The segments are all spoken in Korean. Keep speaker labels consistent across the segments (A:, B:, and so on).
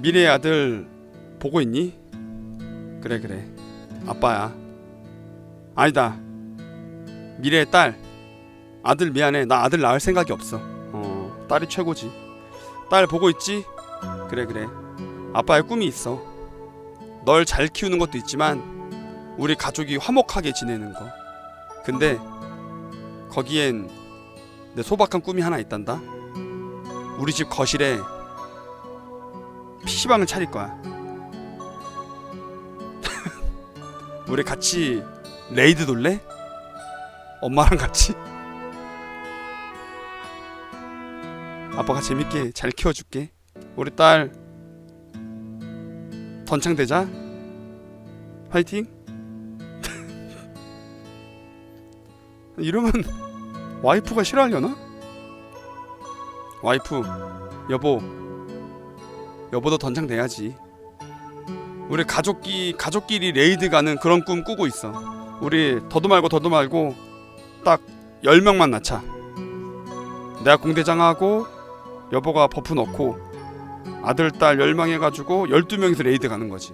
A: 미래의 아들 보고 있니? 그래 그래. 아빠야. 아니다. 미래의 딸. 아들 미안해. 나 아들 낳을 생각이 없어. 어 딸이 최고지. 딸 보고 있지? 그래 그래. 아빠의 꿈이 있어. 널 잘 키우는 것도 있지만 우리 가족이 화목하게 지내는 거. 근데 거기엔 내 소박한 꿈이 하나 있단다. 우리 집 거실에 PC방을 차릴 거야. 우리 같이 레이드 돌래? 엄마랑 같이? 아빠가 재밌게 잘 키워줄게. 우리 딸 던창대자. 화이팅. 이러면 와이프가 싫어하려나? 와이프 여보 여보도 던창돼야지. 우리 가족끼 가족끼리 레이드 가는 그런 꿈 꾸고 있어. 우리 더도 말고 더도 말고 딱 10명만 낳자. 내가 공대장하고 여보가 버프 넣고 아들 딸 10명 해 가지고 12명이서 레이드 가는 거지.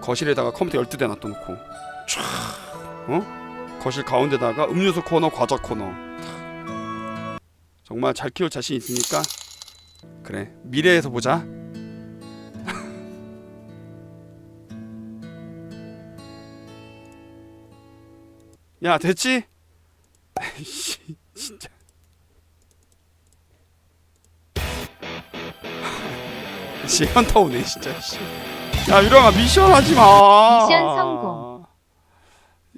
A: 거실에다가 컴퓨터 12대 놔둬 놓고. 촤 어? 거실 가운데다가 음료수 코너 과자 코너. 정말 잘 키울 자신 있으니까 그래 미래에서 보자 야 됐지? 아이씨 진짜 씨 현타 오네 진짜 씨. 야 유령아 미션 하지 마
B: 미션 성공.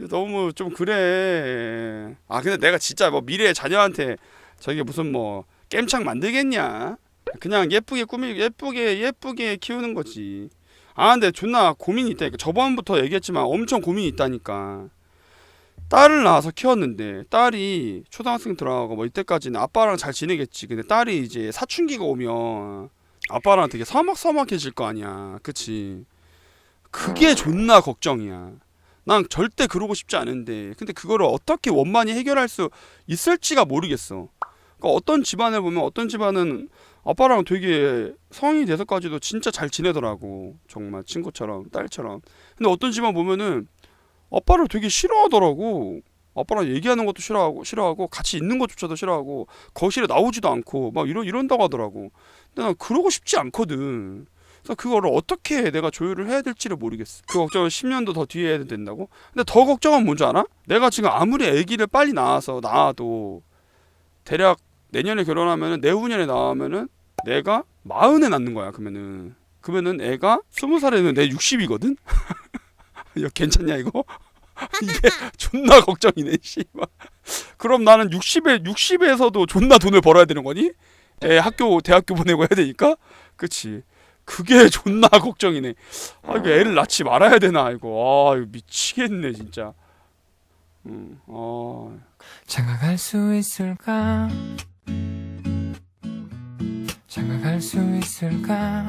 A: 너무 좀 그래 아 근데 내가 진짜 뭐 미래의 자녀한테 저게 무슨 뭐 겜창 만들겠냐 그냥 예쁘게 꾸미 예쁘게 예쁘게 키우는 거지. 아 근데 존나 고민이 있다니까 저번부터 얘기했지만 엄청 고민이 있다니까. 딸을 낳아서 키웠는데 딸이 초등학생 들어가고 뭐 이때까지는 아빠랑 잘 지내겠지. 근데 딸이 이제 사춘기가 오면 아빠랑 되게 서먹서먹해질 거 아니야. 그치? 그게 존나 걱정이야. 난 절대 그러고 싶지 않은데 근데 그거를 어떻게 원만히 해결할 수 있을지가 모르겠어. 그러니까 어떤 집안을 보면 어떤 집안은 아빠랑 되게 성인이 돼서까지도 진짜 잘 지내더라고. 정말 친구처럼 딸처럼. 근데 어떤 집안 보면은 아빠를 되게 싫어하더라고. 아빠랑 얘기하는 것도 싫어하고 싫어하고 같이 있는 것조차도 싫어하고 거실에 나오지도 않고 막 이런 이런다고 하더라고. 근데 난 그러고 싶지 않거든. 그래서 그거를 어떻게 내가 조율을 해야 될지를 모르겠어. 그 걱정을 10년도 더 뒤에 해야 된다고? 근데 더 걱정은 뭔지 알아? 내가 지금 아무리 아기를 빨리 낳아서 낳아도 대략 내년에 결혼하면은 내후년에 낳으면은 내가 마흔에 낳는 거야 그러면은. 그러면은 애가 스무 살에는 내 60이거든? 야 괜찮냐 이거? 이게 존나 걱정이네 씨발. 그럼 나는 60에 60에서도 존나 돈을 벌어야 되는 거니? 애 학교 대학교 보내고 해야 되니까? 그치. 그게 존나 걱정이네. 아 이거 애를 낳지 말아야 되나 이거. 아 이거 미치겠네 진짜. 음, 아.
C: 장가갈 수 있을까? 장가갈 수 있을까?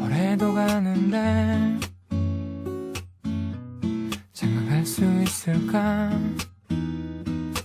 C: 올해도 가는데 장가갈 수 있을까?